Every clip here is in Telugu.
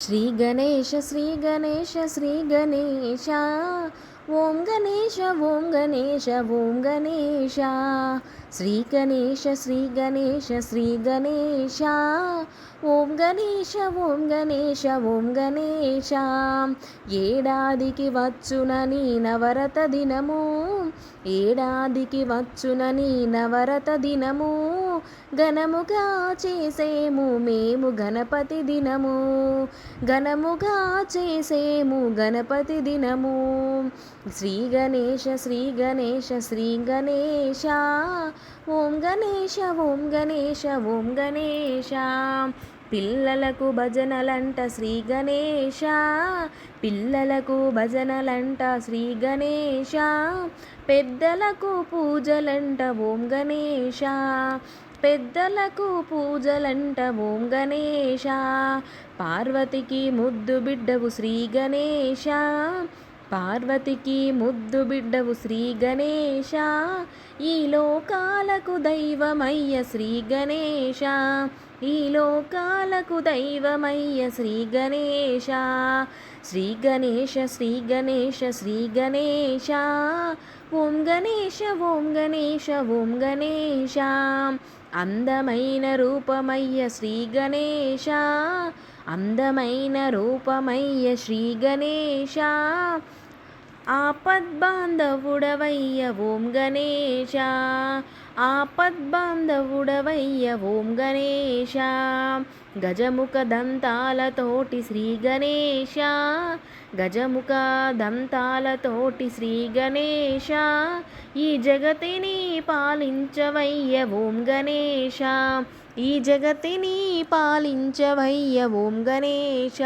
శ్రీ గణేశ శ్రీ గణేశ శ్రీ గణేశ. ఓం గణేశ ఓం గణేశ ఓం గణేశ. శ్రీ గణేశ శ్రీ గణేశ శ్రీ గణేశ. ఓం గణేశ ఓం గణేశ ఓం గణేశ. ఏడాదికి వచ్చునని నవరత దినము. ఏడాదికి వచ్చునని నవరత దినము. ఘనముగా చేసేము మేము గణపతి దినము. ఘనముగా చేసేము గణపతి దినము. శ్రీ గణేశ శ్రీ గణేశ శ్రీ గణేశ. ఓం గణేశ ఓం గణేశ ఓం గణేశ. పిల్లలకు భజనలంట శ్రీ గణేష పిల్లలకు భజనలంట శ్రీ గణేష పెద్దలకు పూజలంట ఓం గణేష పెద్దలకు పూజలంట ఓం గణేశ. పార్వతికి ముద్దు బిడ్డవు శ్రీ గణేష పార్వతికి ముద్దు బిడ్డవు శ్రీ గణేశ. ఈ లోకాలకు దైవమయ్య శ్రీ గణేశ. ఈ లోకాలకు దైవమయ్య శ్రీ గణేశ. శ్రీ గణేశ శ్రీ గణేశ శ్రీ గణేశ. ఓం గణేశ ఓం గణేశ ఓం గణేశ. అందమైన రూపమయ్య శ్రీ గణేశ. అందమైన రూపమయ్య శ్రీ గణేశ. ఆపద్బాంధవుడవయ్య ఓం గణేశ ఆపద్బాంధవుడవయ్య ఓం గణేశ. గజముఖ దంతాలతోటి శ్రీ గణేశ గజముఖ దంతాలతోటి శ్రీ గణేశ. ఈ జగతిని పాలించవయ్య ఓం గణేశ ఈ జగతిని పాలించవయ్య ఓం గణేశ.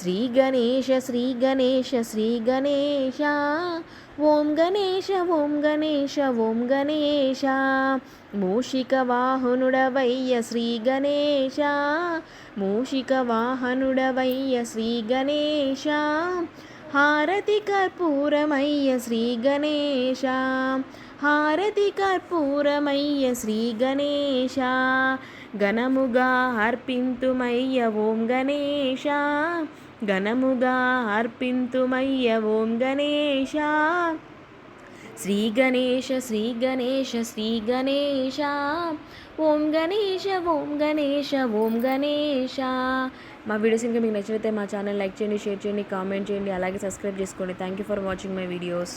శ్రీ గణేశ శ్రీ గణేశ శ్రీ గణేశ. ఓం గణేశ ఓం గణేశ ఓం గణేశ. మూషిక వాహనుడవయ్య శ్రీ గణేశ. మూషిక వాహనుడవయ్య శ్రీ గణేశ. హారతి కర్పూరమయ్య శ్రీ గణేశ. హారతి కర్పూరమయ్య శ్రీ గణేశ. ఘనముగా అర్పింతుమయ్య ఓం గణేశ. ఘనముగా అర్పింతుమయ్య ఓం గణేశ. శ్రీ గణేశ శ్రీ గణేశ శ్రీ గణేశ. ఓం గణేశ ఓం గణేశ ఓం గణేశ. మా వీడియోస్ ఇంకా మీకు నచ్చితే మా ఛానల్ లైక్ చేయండి షేర్ చేయండి కామెంట్ చేయండి అలాగే సబ్స్క్రైబ్ చేసుకోండి. Thank you for watching my videos